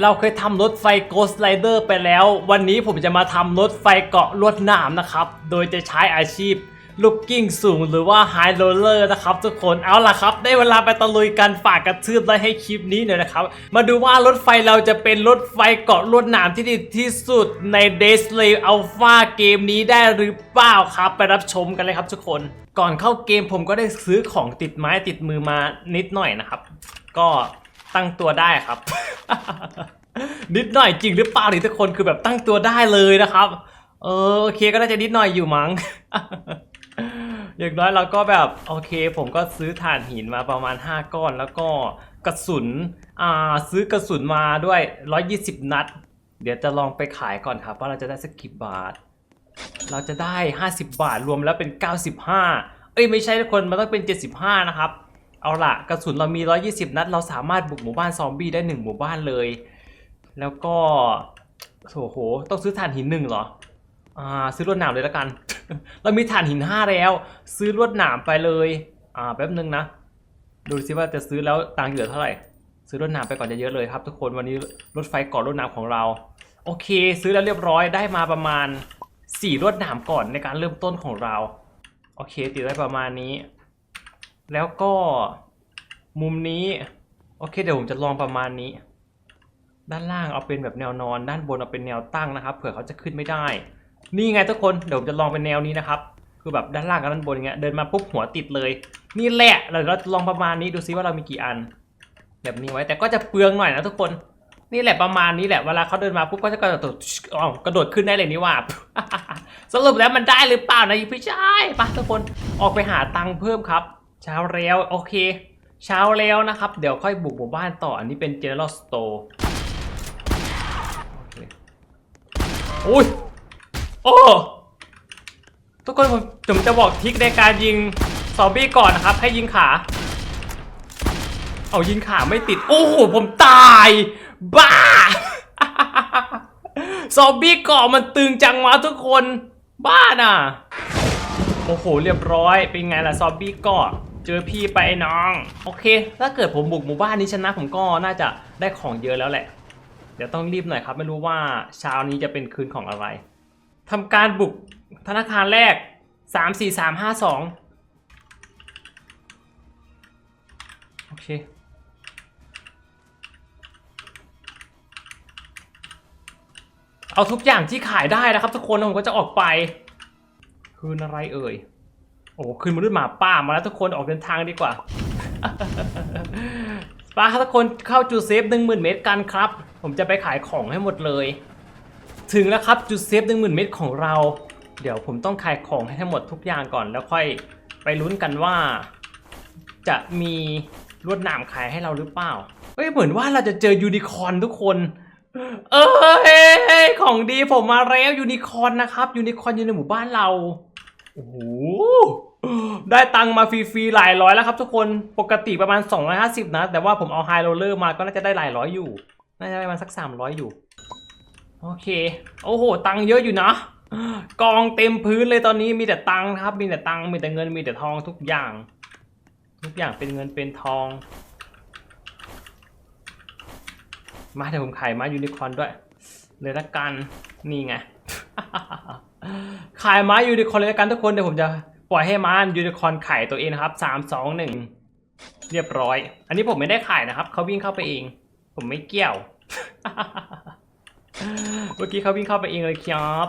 เราเคยทำรถไฟ Ghost Rider ไปแล้ว วันนี้ผมจะมาทำรถไฟเกาะลวดหนามนะครับ โดยจะใช้อาชีพลูกกิ้งสูงหรือว่า High Roller นะครับทุกคนเอาล่ะครับ ได้เวลาไปตะลุยกันฝากกระทืบไลค์ให้คลิปนี้หน่อยนะครับ มาดูว่ารถไฟเราจะเป็นรถไฟเกาะลวดหนามที่ดีที่สุดใน d a y s l a y Alpha เกมนี้ได้หรือเปล่าครับ ไปรับชมกันเลยครับทุกคน ก่อนเข้าเกมผมก็ได้ซื้อของติดไม้ติดมือมานิดหน่อยนะครับ ก็ ตั้งตัวได้ครับ นิดหน่อยจริงหรือเปล่าหรือทุกคนคือแบบตั้งตัวได้เลยนะครับ เออโอเคก็น่าจะนิดหน่อยอยู่มั้งอย่างน้อยเราก็แบบโอเค ผมก็ซื้อถ่านหินมาประมาณ 5 ก้อน แล้วก็กระสุนอ่าซื้อกระสุนมาด้วย 120 นัด เดี๋ยวจะลองไปขายก่อนครับว่าเราจะได้สักกี่บาท เราจะได้ 50 บาทรวมแล้วเป็น 95 เอ้ยไม่ใช่ทุกคนมันต้องเป็น 75 นะครับ เอาละกระสุนเรามี 120 นัด เราสามารถบุกหมู่บ้านซอมบี้ได้ 1 หมู่บ้านเลย แล้วก็โอ้โห ต้องซื้อถ่านหินหนึ่งเหรอ อ่า ซื้อลวดหนามเลยละกัน เรามีถ่านหินห้าแล้ว ซื้อลวดหนามไปเลย อ่า แป๊บนึงนะ ดูซิว่าจะซื้อแล้วตังค์เหลือเท่าไหร่ ซื้อลวดหนามไปก่อนจะเยอะๆเลยครับทุกคน วันนี้รถไฟเกาะลวดหนามของเรา โอเค ซื้อแล้วเรียบร้อย ได้มาประมาณสี่ลวดหนามก่อนในการเริ่มต้นของเรา โอเค ติดได้ประมาณนี้ แล้วก็มุมนี้ โอเคเดี๋ยวผมจะลองประมาณนี้ ด้านล่างเอาเป็นแบบแนวนอน ด้านบนเอาเป็นแนวตั้งนะครับ เผื่อเขาจะขึ้นไม่ได้ นี่ไงทุกคนเดี๋ยวผมจะลองเป็นแนวนี้นะครับ คือแบบด้านล่างกับด้านบนอย่างเงี้ยเดินมาปุ๊บหัวติดเลย นี่แหละเราเราจะลองประมาณนี้ดูซิว่าเรามีกี่อัน แบบนี้ไว้แต่ก็จะเปลืองหน่อยนะทุกคนนี่แหละประมาณนี้แหละเวลาเขาเดินมาปุ๊บก็จะกระโดดอ๋อกระโดดขึ้นได้เลยนี่ว่า สรุปแล้วมันได้หรือเปล่านะพี่ชายไปทุกคนออกไปหาตังค์เพิ่มครับ เช้าแล้วโอเค เช้าแล้วนะครับ เดี๋ยวค่อยบุกหมู่บ้านต่ออันนี้เป็น General Store โอเคอุ้ยโอ้ทุกคนผมผมจะบอกทิกในการยิงซอมบี้ก่อนนะครับ ให้ยิงขา เอายิงขาไม่ติด โอ้โหผมตาย บ้าซอมบี้เกาะมันตึงจังวะทุกคน บ้าน่ะ โอ้โห เรียบร้อย เป็นไงล่ะซอมบี้เกาะ เจอพี่ไปน้อง โอเค ถ้าเกิดผมบุกหมู่บ้านนี้ชนะผมก็น่าจะได้ของเยอะแล้วแหละ เดี๋ยวต้องรีบหน่อยครับ ไม่รู้ว่าเช้านี้จะเป็นคืนของอะไรทำการบุกธนาคารแรกสามสี่สามห้าสองโอเค เอาทุกอย่างที่ขายได้นะครับทุกคนผมก็จะออกไป คืนอะไรเอ่ย โอ้คืนมนุษย์หมาป่ามาแล้วทุกคนออกเดินทางดีกว่าปาทุกคนเข้าจุดเซฟหนึ่งหมื่นเมตรกันครับ ผมจะไปขายของให้หมดเลย ถึงแล้วครับจุดเซฟหนึ่งหมื่นเมตรของเรา เดี๋ยวผมต้องขายของให้ทั้งหมดทุกอย่างก่อน แล้วค่อยไปลุ้นกันว่า จะมีลวดหนามขายให้เราหรือเปล่าเฮ้ยเหมือนว่าเราจะเจอยูนิคอนทุกคน เอ้ยของดีผมมาแล้วยูนิคอนนะครับยูนิคอนอยู่ในหมู่บ้านเรา โอ้โหได้ตังมาฟรีๆหลายร้อยแล้วครับทุกคนปกติประมาณ 250 นะ แต่ว่าผมเอาไฮโรเลอร์มาก็น่าจะได้หลายร้อยอยู่ น่าจะประมาณสัก 300 อยู่ โอเค โอ้โห ตังเยอะอยู่นะ กองเต็มพื้นเลยตอนนี้มีแต่ตังครับ มีแต่ตังมีแต่เงินมีแต่ทองทุกอย่าง ทุกอย่างเป็นเงินเป็นทอง มาเดี๋ยวผมขายมายูนิคอร์นด้วยเลยละกันนี่ไง ขายม้ายูนิคอร์นเลยละกันทุกคนเดี๋ยวผมจะปล่อยให้ม้ายูนิคอร์นไข่ตัวเองนะครับสามสองหนึ่งเรียบร้อย อันนี้ผมไม่ได้ขายนะครับเขาวิ่งเข้าไปเอง ผมไม่เกี่ยว เมื่อกี้เขาวิ่งเข้าไปเองเลยครับ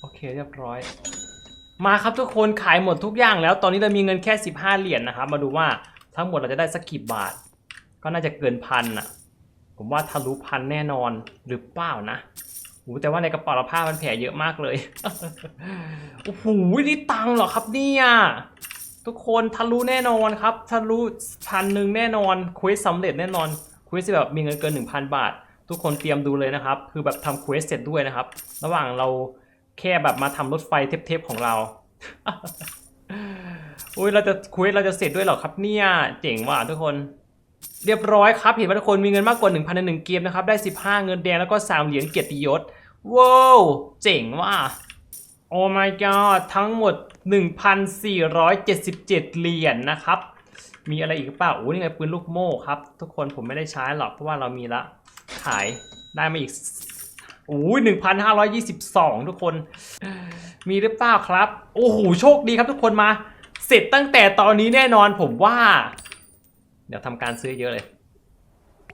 โอเคเรียบร้อย มาครับทุกคนขายหมดทุกอย่างแล้ว ตอนนี้เรามีเงินแค่ 15 เหรียญนะครับ มาดูว่าทั้งหมดเราจะได้สักกี่บาท ก็น่าจะเกินพันอะผมว่าทะลุพันแน่นอนหรือเปล่านะ โอ้แต่ว่าในกระเป๋าเราผ้ามันแผลเยอะมากเลย โอ้โห นี่ตังเหรอครับเนี่ยทุกคนทะลุแน่นอนครับทะลุพันหนึ่งแน่นอนควสสำเร็จแน่นอนควสที่แบบมีเงินเกิน 1,000 บาท ทุกคนเตรียมดูเลยนะครับ คือแบบทำควสเสร็จด้วยนะครับ ระหว่างเราแค่แบบมาทำรถไฟเทปๆของเราอุ้ยเราจะควสเราจะเสร็จด้วยเหรอครับเนี่ยเจ๋งว่ะทุกคน เรียบร้อยครับ เห็นว่าทุกคนมีเงินมากกว่า1,000ในหนึ่งเกมนะครับ ได้ 15 เงินแดงแล้วก็ 3 เหรียญเกียรติยศว้าวเจ๋งว่ะโอ้ my god ทั้งหมด 1,477 เหรียญนะครับ มีอะไรอีกเปล่าโอ้นี่ไงปืนลูกโม่ครับ ทุกคนผมไม่ได้ใช้หรอกเพราะว่าเรามีละ ขายได้มาอีกโอ้ยหนึ่งพันห้าร้อยยี่สิบสองทุกคน มีหรือเปล่าครับ โอ้โห โชคดีครับทุกคนมา เสร็จตั้งแต่ตอนนี้แน่นอนผมว่า เดี๋ยวทำการซื้อเยอะเลย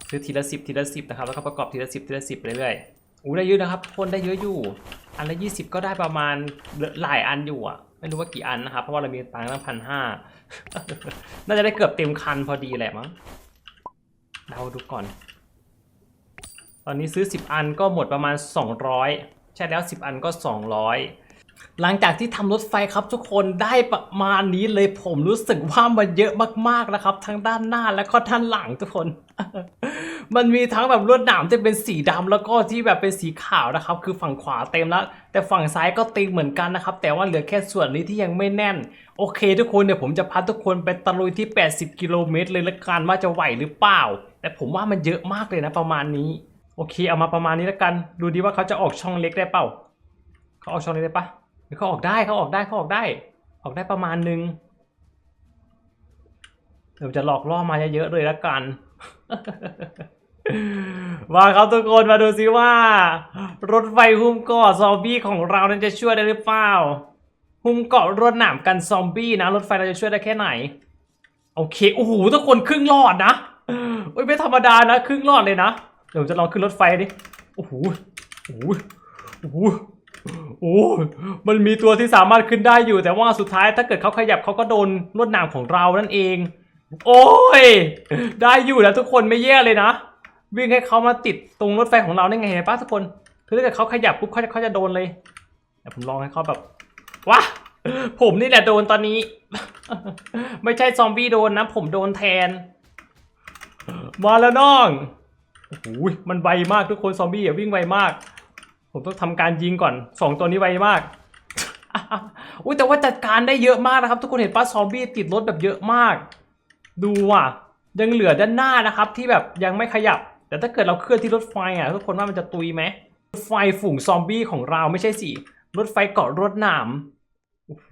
ซื้อทีละสิบทีละสิบนะครับแล้วก็ประกอบทีละสิบทีละสิบเรื่อยๆอู้ได้เยอะนะครับคนได้เยอะอยู่ อันละยี่สิบก็ได้ประมาณหลายอันอยู่อะไม่รู้ว่ากี่อันนะครับเพราะว่าเรามีตังค์ตั้งพันห้าน่าจะได้เกือบเต็มคันพอดีแหละมั้งเดาดูก่อน ตอนนี้ซื้อ 10 อันก็หมดประมาณ 200 ใช่แล้ว 10 อันก็ 200 หลังจากที่ทำรถไฟครับทุกคนได้ประมาณนี้เลยผมรู้สึกว่ามันเยอะมากๆนะครับ ทั้งด้านหน้าและก็ด้านหลังทุกคน มันมีทั้งแบบลวดหนามที่เป็นสีดำแล้วก็ที่แบบเป็นสีขาวนะครับ คือฝั่งขวาเต็มแล้ว แต่ฝั่งซ้ายก็เต็มเหมือนกันนะครับ แต่ว่าเหลือแค่ส่วนนี้ที่ยังไม่แน่น โอเค ทุกคนเดี๋ยวผมจะพาทุกคนไปตะลุยที่ 80 กิโลเมตรเลยละกันว่าจะไหวหรือเปล่า แต่ผมว่ามันเยอะมากเลยนะประมาณนี้ โอเค เอามาประมาณนี้แล้วกัน ดูดีว่าเขาจะออกช่องเล็กได้เปล่า เขาออกช่องเล็กได้ปะ เขาออกได้เขาออกได้เขาออกได้ ออกได้ประมาณนึงเดี๋ยวจะหลอกล่อมาเยอะๆเลยละกัน มาครับทุกคนมาดูซิว่า รถไฟหุ้มเกาะซอมบี้ของเรานั้นจะช่วยได้หรือเปล่าหุ้มเกาะรวดหนามกันซอมบี้นะ รถไฟเราจะช่วยได้แค่ไหน โอเคโอ้โหทุกคนครึ่งรอดนะโอ้ยไม่ธรรมดานะ ครึ่งรอดเลยนะ เดี๋ยวจะลองขึ้นรถไฟดิโอ้โหโอ้โหโอ้โห โอ้ มันมีตัวที่สามารถขึ้นได้อยู่ แต่ว่าสุดท้ายถ้าเกิดเขาขยับเขาก็โดนลวดหนามของเรานั่นเอง โอ้ย ได้อยู่แล้วทุกคนไม่แย่เลยนะ วิ่งให้เขามาติดตรงรถไฟของเราได้ไงเห็นปะทุกคนคือถ้าเกิดเขาขยับปุ๊บเขาจะเขาจะโดนเลยเดี๋ยวผมลองให้เขาแบบว้าผมนี่แหละโดนตอนนี้ ไม่ใช่ซอมบี้โดนนะ ผมโดนแทน มาแล้วน้องโอ้โหมันไวมากทุกคนซอมบี้อะวิ่งไวมาก ผมต้องทำการยิงก่อนสองตัวนี้ไวมากอุ้ยแต่ว่าจัดการได้เยอะมากนะครับ ทุกคนเห็นปะซอมบี้ติดรถแบบเยอะมาก ดูอะ ยังเหลือด้านหน้านะครับ ที่แบบยังไม่ขยับ แต่ถ้าเกิดเราเคลื่อนที่รถไฟอะทุกคนว่ามันจะตุยไหมรถไฟฝูงซอมบี้ของเราไม่ใช่สิรถไฟเกาะรถหนามโอ้โห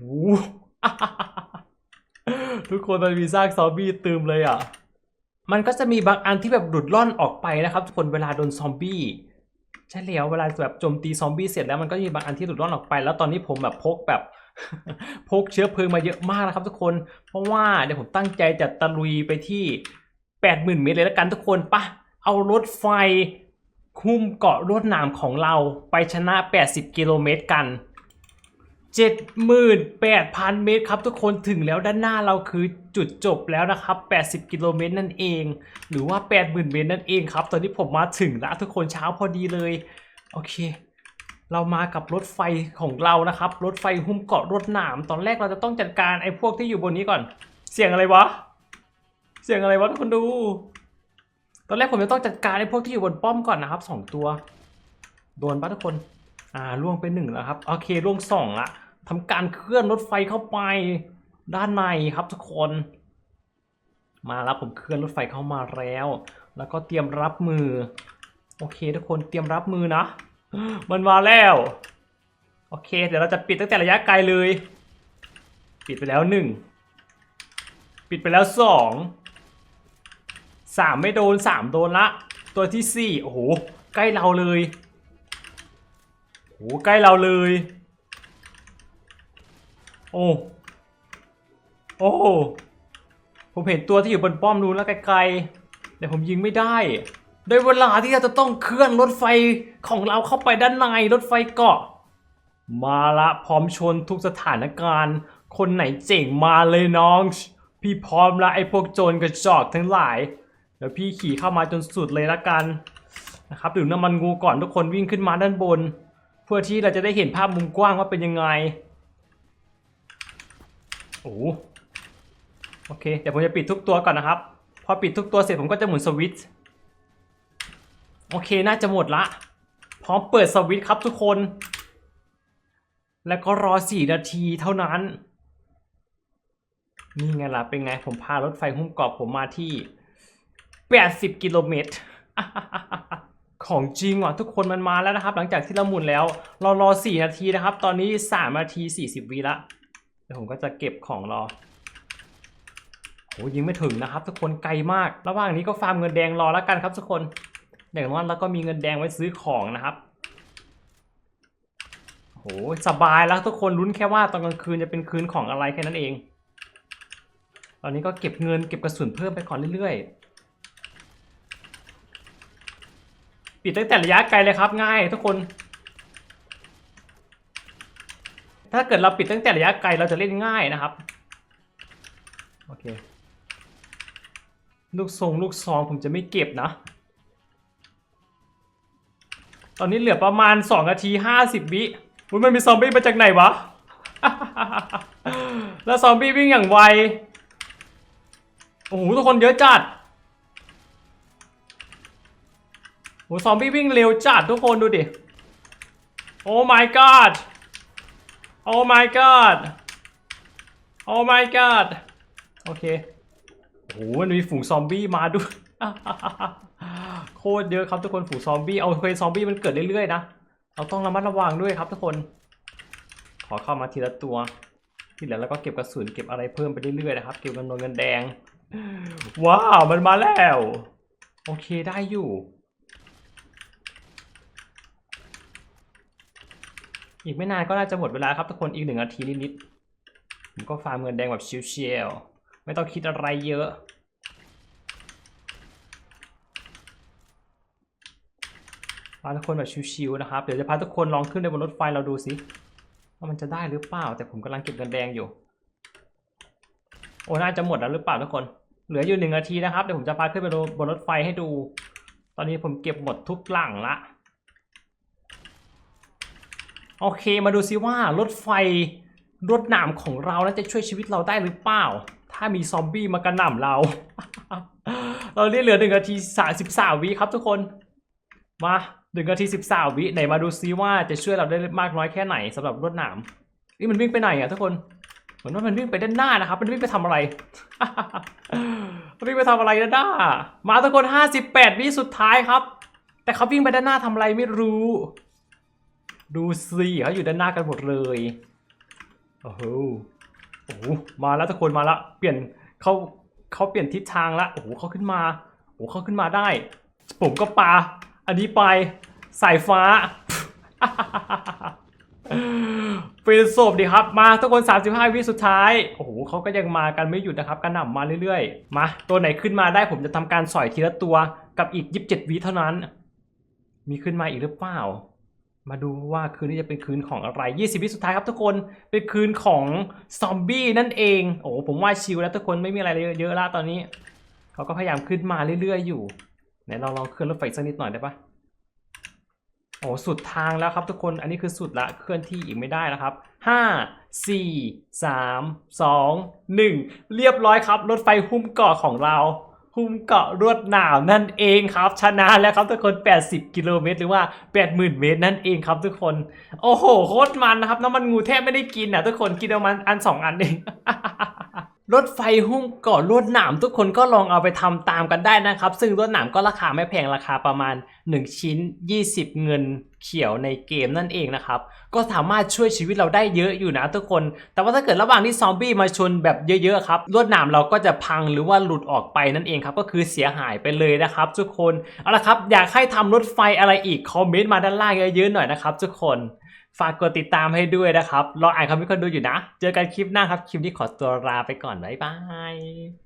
ทุกคนมันมีซากซอมบี้ตืมเลยอะ มันก็จะมีบางอันที่แบบหลุดล่อนออกไปนะครับทุกคนเวลาโดนซอมบี้ ใช่แล้วเวลาแบบโจมตีซอมบี้เสร็จแล้วมันก็มีบางอันที่หลุดร่อดออกไป แล้วตอนนี้ผมแบบพกแบบพกเชื้อเพลิงมาเยอะมากนะครับทุกคน เพราะว่าเดี๋ยวผมตั้งใจจะตะลุยไปที่แปดหมื่นเมตรเลยแล้วกันทุกคนปะเอารถไฟคุ้มเกาะรวดหนามของเราไปชนะ 80 กิโลเมตรกัน 78,000 เมตรครับทุกคนถึงแล้วด้านหน้าเราคือจุดจบแล้วนะครับ 80 กิโลเมตรนั่นเอง หรือว่า 80,000 เมตรนั่นเองครับ ตอนนี้ผมมาถึงแล้วทุกคนเช้าพอดีเลย โอเค เรามากับรถไฟของเรานะครับ รถไฟหุ้มเกาะรถหนาม ตอนแรกเราจะต้องจัดการไอ้พวกที่อยู่บนนี้ก่อน เสียงอะไรวะ เสียงอะไรวะทุกคนดู ตอนแรกผมจะต้องจัดการไอ้พวกที่อยู่บนป้อมก่อนนะครับสองตัว โดนปะทุกคน อ่าล่วงไปหนึ่งแล้วครับ โอเคล่วงสองละ ทำการเคลื่อนรถไฟเข้าไปด้านในครับทุกคน มาแล้วผมเคลื่อนรถไฟเข้ามาแล้ว แล้วก็เตรียมรับมือ โอเค ทุกคนเตรียมรับมือนะ มันมาแล้วโอเค เดี๋ยวเราจะปิดตั้งแต่ระยะไกลเลย ปิดไปแล้วหนึ่งปิดไปแล้วสองสามไม่โดนสามโดนละ ตัวที่สี่โอ้โห ใกล้เราเลยโอ้โหใกล้เราเลย โอ้โอ้ผมเห็นตัวที่อยู่บนป้อมนู้นแล้วไกลๆแต่ผมยิงไม่ได้ได้เวลาที่เราจะต้องเคลื่อนรถไฟของเราเข้าไปด้านในรถไฟเกาะ มาละพร้อมชนทุกสถานการณ์ คนไหนเจ๋งมาเลยน้อง พี่พร้อมละไอ้พวกโจรกระจอกทั้งหลาย เดี๋ยวพี่ขี่เข้ามาจนสุดเลยละกันนะครับดื่มน้ำมันงูก่อนทุกคนวิ่งขึ้นมาด้านบน เพื่อที่เราจะได้เห็นภาพมุมกว้างว่าเป็นยังไง โอ้โอเค เดี๋ยวผมจะปิดทุกตัวก่อนนะครับ พอปิดทุกตัวเสร็จผมก็จะหมุนสวิตช์ โอเค น่าจะหมดละ พร้อมเปิดสวิตช์ครับทุกคน แล้วก็รอ4นาทีเท่านั้น นี่ไงล่ะ เป็นไง ผมพารถไฟหุ้มเกาะผมมาที่ 80 กิโลเมตร ของจริงว่ะทุกคนมันมาแล้วนะครับ หลังจากที่เราหมุนแล้ว เรารอ 4 นาทีนะครับ ตอนนี้ 3 นาที 40 วิละ เดี๋ยวผมก็จะเก็บของรอโอ้ยิงไม่ถึงนะครับ ทุกคนไกลมาก ระหว่างนี้ก็ฟาร์มเงินแดงรอแล้วกันครับทุกคน อย่างน้อยเราก็มีเงินแดงไว้ซื้อของนะครับโอ้สบายแล้วทุกคนลุ้นแค่ว่าตอนกลางคืนจะเป็นคืนของอะไรแค่นั้นเอง ตอนนี้ก็เก็บเงินเก็บกระสุนเพิ่มไปก่อนเรื่อยๆ ปิดตั้งแต่ระยะไกลเลยครับง่ายทุกคน ถ้าเกิดเราปิดตั้งแต่ระยะไกลเราจะเล่นง่ายนะครับโอเคลูกทรงลูกซองผมจะไม่เก็บนะ ตอนนี้เหลือประมาณ2นาที50 วิอุ๊ยมันมีซอมบี้มาจากไหนวะ แล้วซอมบี้วิ่งอย่างไว โอ้โหทุกคนเยอะจัดโอ้ซอมบี้วิ่งเร็วจัดทุกคนดูดิ โอ้ my god โอ้ my god โอ้ my god โอเคโอ้โหมันมีฝูงซอมบี้มาด้วย โคตรเยอะครับทุกคนฝูงซอมบี้ เอาเคยซอมบี้มันเกิดเรื่อยๆนะ เราต้องระมัดระวังด้วยครับทุกคน ขอเข้ามาทีละตัว ที่เหลือแล้วก็เก็บกระสุนเก็บอะไรเพิ่มไปเรื่อยๆนะครับ เก็บเงินนนเงินแดง ว้าว มันมาแล้ว โอเคได้อยู่ อีกไม่นานก็น่าจะหมดเวลาครับทุกคนอีกหนึ่งนาทีนิดๆผมก็ฟาร์มเงินแดงแบบชิวๆไม่ต้องคิดอะไรเยอะ พาทุกคนแบบชิวๆนะครับ เดี๋ยวจะพาทุกคนลองขึ้นไปบนรถไฟเราดูสิว่ามันจะได้หรือเปล่า แต่ผมกำลังเก็บเงินแดงอยู่ โอ้น่าจะหมดแล้วหรือเปล่าทุกคน เหลืออยู่หนึ่งนาทีนะครับ เดี๋ยวผมจะพาขึ้นไปบนรถไฟให้ดู ตอนนี้ผมเก็บหมดทุกหลังละ โอเคมาดูซิว่ารถไฟรถหนามของเรานั้นจะช่วยชีวิตเราได้หรือเปล่า ถ้ามีซอมบี้มากระหน่ำเรา เราได้เหลือหนึ่งนาทีสามสิบสามวิครับทุกคน มาหนึ่งนาทีสิบสามวิไหนมาดูซิว่าจะช่วยเราได้มากน้อยแค่ไหนสำหรับรถหนามนี่มันวิ่งไปไหนอะทุกคน เหมือนว่ามันวิ่งไปด้านหน้านะครับ มันวิ่งไปทำอะไร มันวิ่งไปทำอะไรด้านหน้า มาทุกคนห้าสิบแปดวิสุดท้ายครับ แต่เขาวิ่งไปด้านหน้าทำอะไรไม่รู้ ดูสิเขาอยู่ด้านหน้ากันหมดเลยโอ้โหโอ้โหมาแล้วทุกคนมาละเปลี่ยนเขาเขาเปลี่ยนทิศทางละโอ้โหเขาขึ้นมาโอ้โหเขาขึ้นมาได้ ผมก็ปาอันนี้ไปสายฟ้าเป็นศพดีครับมาทุกคน 35 วิสุดท้ายโอ้โหเขาก็ยังมากันไม่หยุดนะครับกระหน่ำมาเรื่อยๆ มาตัวไหนขึ้นมาได้ผมจะทำการสอยทีละตัวกับอีก 27 วิเท่านั้น มีขึ้นมาอีกหรือเปล่า มาดูว่าคืนนี้จะเป็นคืนของอะไร 20 วิสุดท้ายครับทุกคน เป็นคืนของซอมบี้นั่นเอง โอ้ผมว่าชิลแล้วทุกคนไม่มีอะไรเยอะละตอนนี้ เขาก็พยายามขึ้นมาเรื่อยๆอยู่ ไหนเราลองเคลื่อนรถไฟสักนิดหน่อยได้ปะโอ้สุดทางแล้วครับทุกคน อันนี้คือสุดละเคลื่อนที่อีกไม่ได้แล้วครับห้าสี่สามสองหนึ่งเรียบร้อยครับ รถไฟหุ้มเกาะของเรา หุ้มเกาะรวดหนาวนั่นเองครับ ชนะแล้วครับทุกคน 80 กิโลเมตร หรือว่า 80,000 เมตรนั่นเองครับทุกคน โอ้โห โคตรมันนะครับ น้ำมันงูแทบไม่ได้กินอะทุกคน กินประมาณอันสองอันเอง รถไฟหุ้มเกาะลวดหนามทุกคนก็ลองเอาไปทำตามกันได้นะครับ ซึ่งลวดหนามก็ราคาไม่แพงราคาประมาณ 1 ชิ้น 20 เงินเขียวในเกมนั่นเองนะครับ ก็สามารถช่วยชีวิตเราได้เยอะอยู่นะทุกคน แต่ว่าถ้าเกิดระหว่างที่ซอมบี้มาชนแบบเยอะๆครับลวดหนามเราก็จะพังหรือว่าหลุดออกไปนั่นเองครับก็คือเสียหายไปเลยนะครับ ทุกคนเอาละครับอยากให้ทำรถไฟอะไรอีกคอมเมนต์มาด้านล่างเยอะๆหน่อยนะครับทุกคน ฝากกดติดตามให้ด้วยนะครับรออ่านคอมเมนต์คนดูอยู่นะ เจอกันคลิปหน้าครับ คลิปนี้ขอตัวลาไปก่อน บ๊ายบาย